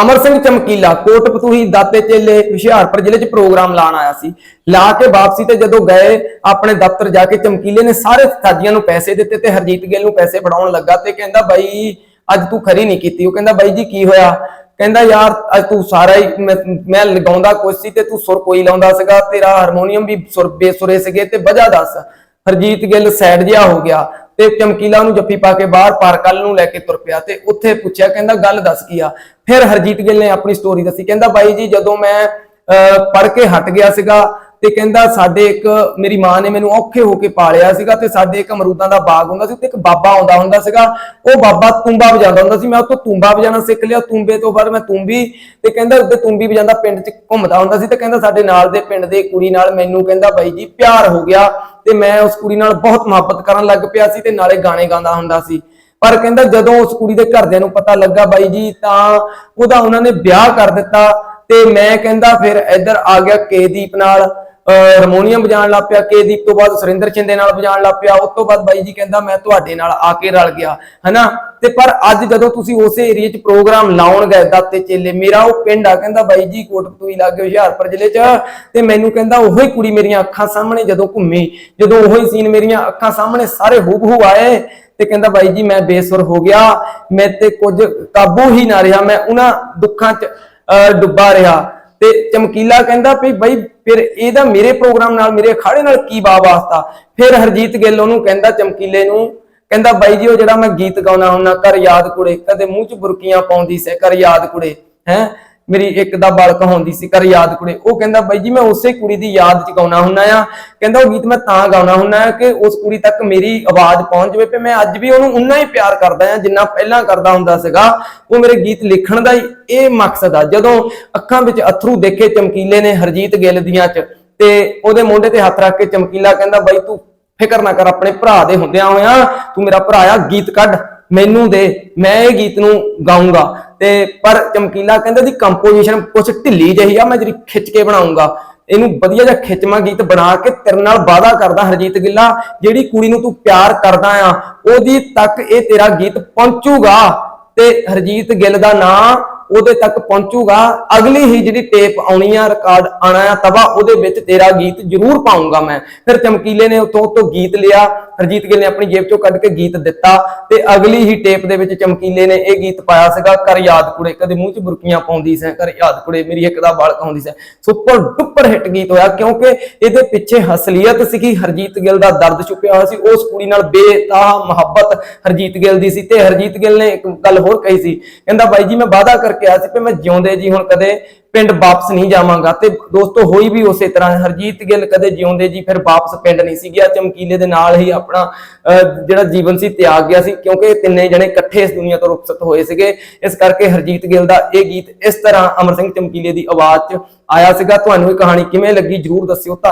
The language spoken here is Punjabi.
ਅਮਰ ਸਿੰਘ ਚਮਕੀਲਾ ਕੋਟਪਤੂਹੀ ਦਾਤੇ ਚੇਲੇ, ਹੁਸ਼ਿਆਰਪੁਰ ਜ਼ਿਲ੍ਹੇ 'ਚ ਪ੍ਰੋਗਰਾਮ ਲਾਣ ਆਇਆ ਸੀ। ਲਾ ਕੇ ਵਾਪਸੀ ਤੇ ਜਦੋਂ ਗਏ, ਆਪਣੇ ਦਫ਼ਤਰ ਜਾ ਕੇ ਚਮਕੀਲੇ ਨੇ ਸਾਰੇ ਸਾਜੀਆਂ ਨੂੰ ਪੈਸੇ ਦਿੱਤੇ ਤੇ ਹਰਜੀਤ ਗਿੱਲ ਨੂੰ ਪੈਸੇ ਫੜਾਉਣ ਲੱਗਾ ਤੇ ਕਹਿੰਦਾ, ਬਾਈ, ਅੱਜ ਤੂੰ ਖਰੀ ਨਹੀਂ ਕੀਤੀ। ਉਹ ਕਹਿੰਦਾ, ਬਾਈ ਜੀ, ਕੀ ਹੋਇਆ? ਕਹਿੰਦਾ, ਯਾਰ, ਅੱਜ ਤੂੰ ਸਾਰਾ ਹੀ ਮੈਂ- ਲਗਾਉਂਦਾ ਕੁਛ ਸੀ ਤੇ ਤੂੰ ਸੁਰ ਕੋਈ ਲਾਉਂਦਾ ਸੀਗਾ, ਤੇਰਾ ਹਾਰਮੋਨੀਅਮ ਵੀ ਸੁਰ, ਬੇਸੁਰੇ ਸੀਗੇ ਤੇ ਵਜ੍ਹਾ ਦੱਸ। ਹਰਜੀਤ ਗਿੱਲ ਸੈਡ ਜਿਹਾ ਹੋ ਗਿਆ। ਤੇ ਚਮਕੀਲਾ ਨੂੰ ਜੱਫੀ ਪਾ ਕੇ ਬਾਹਰ ਪਾਰਕਲ ਨੂੰ ਲੈ ਕੇ ਤੁਰ ਪਿਆ ਤੇ ਉੱਥੇ ਪੁੱਛਿਆ, ਕਹਿੰਦਾ, ਗੱਲ ਦੱਸ ਕੀ ਆ? ਫਿਰ ਹਰਜੀਤ ਗਿੱਲ ਨੇ ਆਪਣੀ ਸਟੋਰੀ ਦੱਸੀ, ਕਹਿੰਦਾ, ਬਾਈ ਜੀ, ਜਦੋਂ ਮੈਂ ਪੜ ਕੇ ਹਟ ਗਿਆ ਸੀਗਾ ਤੇ ਕਹਿੰਦਾ, ਸਾਡੇ ਇੱਕ, ਮੇਰੀ ਮਾਂ ਨੇ ਮੈਨੂੰ ਔਖੇ ਹੋ ਕੇ ਪਾਲਿਆ ਸੀਗਾ ਤੇ ਸਾਡੇ ਇੱਕ ਅਮਰੂਦਾਂ ਦਾ ਬਾਗ ਹੁੰਦਾ ਸੀ ਤੇ ਇੱਕ ਬਾਬਾ ਆਉਂਦਾ ਹੁੰਦਾ ਸੀਗਾ, ਉਹ ਬਾਬਾ ਤੂੰਬਾ ਵਜਾਉਂਦਾ ਹੁੰਦਾ ਸੀ, ਮੈਂ ਉਹ ਤੋਂ ਤੂੰਬਾ ਵਜਾਣਾ ਸਿੱਖ ਲਿਆ, ਤੂੰਬੇ ਤੋਂ ਬਾਅਦ ਮੈਂ ਤੂੰਬੀ ਤੇ ਕਹਿੰਦਾ ਉੱਤੇ ਤੂੰਬੀ ਵਜਾਉਂਦਾ, ਪਿੰਡ 'ਚ ਘੁੰਮਦਾ ਹੁੰਦਾ ਸੀ ਤੇ ਕਹਿੰਦਾ, ਸਾਡੇ ਨਾਲ ਦੇ ਪਿੰਡ ਦੇ ਕੁੜੀ ਨਾਲ ਮੈਨੂੰ ਕਹਿੰਦਾ, ਬਾਈ ਜੀ, ਪਿਆਰ ਹੋ ਗਿਆ ਤੇ ਮੈਂ ਉਸ ਕੁੜੀ ਨਾਲ ਬਹੁਤ ਮੁਹੱਬਤ ਕਰਨ ਲੱਗ ਪਿਆ ਸੀ ਤੇ ਨਾਲੇ ਗਾਣੇ ਗਾਉਂਦਾ ਹੁੰਦਾ ਸੀ। ਪਰ ਕਹਿੰਦਾ ਜਦੋਂ ਉਸ ਕੁੜੀ ਦੇ ਘਰਦਿਆਂ ਨੂੰ ਪਤਾ ਲੱਗਾ ਬਾਈ ਜੀ, ਤਾਂ ਉਹਦਾ ਉਹਨਾਂ ਨੇ ਵਿਆਹ ਕਰ ਦਿੱਤਾ ਤੇ ਮੈਂ ਕਹਿੰਦਾ ਫਿਰ ਇੱਧਰ ਆ ਗਿਆ ਕੇਦੀਪ ਨਾਲ। ਹਾਰਮੋਨੀਅਮ ਵਜਾਉਣ ਲੱਗ ਪਿਆ ਕੇਦੀਪ ਤੋਂ ਬਾਅਦ ਸੁਰਿੰਦਰ ਚਿੰਦੇ ਨਾਲ ਵਜਾਉਣ ਲੱਗ ਪਿਆ ਉਸ ਤੋਂ ਬਾਅਦ ਬਾਈ ਜੀ ਕਹਿੰਦਾ ਮੈਂ ਤੁਹਾਡੇ ਨਾਲ ਆ ਕੇ ਰਲ ਗਿਆ ਹਨਾ? ਤੇ ਪਰ ਅੱਜ ਜਦੋਂ ਤੁਸੀਂ ਉਸੇ ਏਰੀਆ 'ਚ ਪ੍ਰੋਗਰਾਮ ਲਾਉਣ ਗਏ ਦਾਤੇ ਚੇਲੇ ਮੇਰਾ ਉਹ ਪਿੰਡ ਆ ਕਹਿੰਦਾ ਬਾਈ ਜੀ ਕੋਟਪਤੂਈ ਲੱਗੇ ਹੁਸ਼ਿਆਰਪੁਰ ਜ਼ਿਲ੍ਹੇ 'ਚ ਤੇ ਮੈਨੂੰ ਕਹਿੰਦਾ ਉਹੀ ਕੁੜੀ ਮੇਰੀਆਂ ਅੱਖਾਂ ਸਾਹਮਣੇ ਜਦੋਂ ਘੁੰਮੀ ਜਦੋਂ ਉਹੀ ਸੀਨ ਮੇਰੀਆਂ ਅੱਖਾਂ ਸਾਹਮਣੇ ਸਾਰੇ ਹੂਬਹੂ ਆਏ ਤੇ ਕਹਿੰਦਾ ਬਾਈ ਜੀ ਮੈਂ ਬੇਸੁਰ ਹੋ ਗਿਆ ਮੈਂ ਤੇ ਕੁਝ ਕਾਬੂ ਹੀ ਨਾ ਰਿਹਾ ਮੈਂ ਉਹਨਾਂ ਦੁੱਖਾਂ 'ਚ ਅਹ, ਡੁੱਬਾ ਰਿਹਾ। ਤੇ ਚਮਕੀਲਾ ਕਹਿੰਦਾ ਵੀ ਬਾਈ ਫਿਰ ਇਹਦਾ ਮੇਰੇ ਪ੍ਰੋਗਰਾਮ ਨਾਲ, ਮੇਰੇ ਅਖਾੜੇ ਨਾਲ ਕੀ ਵਾ ਵਾਸਤਾ? ਫਿਰ ਹਰਜੀਤ ਗਿੱਲ ਉਹਨੂੰ ਕਹਿੰਦਾ ਚਮਕੀਲੇ ਨੂੰ, ਕਹਿੰਦਾ ਬਾਈ ਜੀ ਉਹ ਜਿਹੜਾ ਮੈਂ ਗੀਤ ਗਾਉਣਾ ਹੁੰਦਾ ਕਰ ਯਾਦ ਕੁੜੇ, ਕਦੇ ਮੂੰਹ 'ਚ ਬੁਰਕੀਆਂ ਪਾਉਂਦੀ ਸੀ ਕਰ ਯਾਦ ਕੁੜੇ, ਹੈ? ਮੇਰੀ ਇੱਕ ਦਾ ਬਲਕ ਹੁੰਦੀ ਸੀ ਕਰ ਯਾਦ ਕੁੜੇ, ਉਹ ਕਹਿੰਦਾ ਬਾਈ ਜੀ ਮੈਂ ਉਸੇ ਕੁੜੀ ਦੀ ਯਾਦ 'ਚ ਗਾਉਣਾ ਹੁੰਦਾ ਆ। ਕਹਿੰਦਾ ਉਹ ਗੀਤ ਮੈਂ ਤਾਂ ਗਾਉਣਾ ਹੁੰਦਾ ਆ ਕਿ ਉਸ ਕੁੜੀ ਤੱਕ ਮੇਰੀ ਆਵਾਜ਼ ਪਹੁੰਚ ਜਾਵੇ ਤੇ ਮੈਂ ਅੱਜ ਵੀ ਉਹਨੂੰ ਉਨਾ ਹੀ ਪਿਆਰ ਕਰਦਾ ਆ ਜਿੰਨਾ ਪਹਿਲਾਂ ਕਰਦਾ ਹੁੰਦਾ ਸੀਗਾ। ਉਹ ਮੇਰੇ ਗੀਤ ਲਿਖਣ ਦਾ ਹੀ ਇਹ ਮਕਸਦ ਆ। ਜਦੋਂ ਅੱਖਾਂ ਵਿੱਚ ਅਥਰੂ ਦੇਖੇ ਚਮਕੀਲੇ ਨੇ ਹਰਜੀਤ ਗਿੱਲ ਦੀਆਂ 'ਚ, ਤੇ ਉਹਦੇ ਮੋਢੇ ਤੇ ਹੱਥ ਰੱਖ ਕੇ ਚਮਕੀਲਾ ਕਹਿੰਦਾ ਬਾਈ ਤੂੰ ਫਿਕਰ ਨਾ ਕਰ, ਆਪਣੇ ਭਰਾ ਦੇ ਹੁੰਦਿਆਂ ਹੋਇਆ ਤੂੰ ਮੇਰਾ ਭਰਾ ਆ, ਗੀਤ ਕੱਢ। ਮੈਨੂੰ ਦੇ, ਮੈਂ ਇਹ ਗੀਤ ਨੂੰ ਗਾਉਂਗਾ ਤੇ ਪਰ ਚਮਕੀਲਾ ਕਹਿੰਦਾ ਦੀ ਕੰਪੋਜੀਸ਼ਨ ਕੁਝ ਢਿੱਲੀ ਜਿਹੀ ਆ, ਮੈਂ ਜਿਹੜੀ ਖਿੱਚ ਕੇ ਬਣਾਉਂਗਾ ਇਹਨੂੰ ਵਧੀਆ ਜਿਹਾ ਖਿੱਚਵਾਂ ਗੀਤ ਬਣਾ ਕੇ ਤੇਰੇ ਨਾਲ ਵਾਅਦਾ ਕਰਦਾ ਹਰਜੀਤ ਗਿੱਲਾ, ਜਿਹੜੀ ਕੁੜੀ ਨੂੰ ਤੂੰ ਪਿਆਰ ਕਰਦਾ ਆ, ਉਹਦੀ ਤੱਕ ਇਹ ਤੇਰਾ ਗੀਤ ਪਹੁੰਚੂਗਾ। ਤੇ ਹਰਜੀਤ ਗਿੱਲ ਦਾ ਨਾਂ ਉਹਦੇ ਤੱਕ ਪਹੁੰਚੂਗਾ। ਅਗਲੀ ਹੀ ਜਿਹੜੀ ਟੇਪ ਆਉਣੀ ਆ ਰਿਕਾਰਡ ਆਣਾ ਆ, ਤਵਾ ਉਹਦੇ ਵਿੱਚ ਤੇਰਾ ਗੀਤ ਜ਼ਰੂਰ ਪਾਉਂਗਾ ਮੈਂ। ਫਿਰ ਚਮਕੀਲੇ ਨੇ ਉਤੋਂ ਤੋਂ ਗੀਤ ਲਿਆ ਹਰਜੀਤ ਗਿੱਲ ਨੇ ਆਪਣੀ ਜੇਬ ਚੋਂ ਕੱਢ ਕੇ ਗੀਤ ਦਿੱਤਾ ਤੇ ਅਗਲੀ ਹੀ ਟੇਪ ਦੇ ਵਿੱਚ ਚਮਕੀਲੇ ਨੇ ਇਹ ਗੀਤ ਪਾਇਆ ਸੀਗਾ ਕਰ ਯਾਦ ਕੁੜੇ। ਕਦੇ ਮੂੰਹ 'ਚ ਬੁਰਕੀਆਂ ਪਾਉਂਦੀ ਸੈਂ ਕਰ ਯਾਦ ਕੁੜੇ, ਮੇਰੀ ਇੱਕ ਦਾ ਬਾਲਕ ਹੁੰਦੀ ਸੈਂ। ਸੁਪਰ ਡੁਪਰ ਹਿੱਟ ਗੀਤ ਹੋਇਆ, ਕਿਉਂਕਿ ਇਹਦੇ ਪਿੱਛੇ ਹਸਲੀਅਤ ਸੀਗੀ, ਹਰਜੀਤ ਗਿੱਲ ਦਾ ਦਰਦ ਛੁਪਿਆ ਹੋਇਆ ਸੀ, ਉਸ ਕੁੜੀ ਨਾਲ ਬੇਤਾਹ ਮੁਹੱਬਤ ਹਰਜੀਤ ਗਿੱਲ ਦੀ ਸੀ ਤੇ ਹਰਜੀਤ ਗਿੱਲ ਨੇ ਇੱਕ ਗੱਲ ਹੋਰ ਕਹੀ ਸੀ, ਕਹਿੰਦਾ ਬਾਈ ਜੀ ਮੈਂ ਵਾਅਦਾ ਕਰਕੇ ਆਇਆ ਸੀ ਕਿ ਮੈਂ ਜਿਉਂਦੇ ਜੀ ਹੁਣ ਕਦੇ ਪਿੰਡ ਵਾਪਸ ਨਹੀਂ ਜਾਵਾਂਗਾ ਤੇ ਦੋਸਤੋ ਹੋਈ ਵੀ ਉਸੇ ਤਰ੍ਹਾਂ ਹਰਜੀਤ ਗਿੱਲ ਕਦੇ ਜਿਉਂਦੇ ਜੀ ਫਿਰ ਵਾਪਸ ਪਿੰਡ ਨਹੀਂ ਸੀ ਗਿਆ ਚਮਕੀਲੇ ਦੇ ਨਾਲ ਹੀ ਆਪਣਾ ਅਹ, ਜਿਹੜਾ ਜੀਵਨ ਸੀ ਤਿਆਗ ਗਿਆ ਸੀ ਕਿਉਂਕਿ ਤਿੰਨੇ ਜਣੇ ਇਕੱਠੇ ਇਸ ਦੁਨੀਆ ਤੋਂ ਰੁਖਸਤ ਹੋਏ ਸੀਗੇ। ਇਸ ਕਰਕੇ ਹਰਜੀਤ ਗਿੱਲ ਦਾ ਇਹ ਗੀਤ ਇਸ ਤਰ੍ਹਾਂ ਅਮਰ ਸਿੰਘ ਚਮਕੀਲੇ ਦੀ ਆਵਾਜ਼ 'ਚ ਆਇਆ ਸੀਗਾ। ਤੁਹਾਨੂੰ ਇਹ ਕਹਾਣੀ ਕਿਵੇਂ ਲੱਗੀ ਜਰੂਰ ਦੱਸਿਓ। ਧੰਨ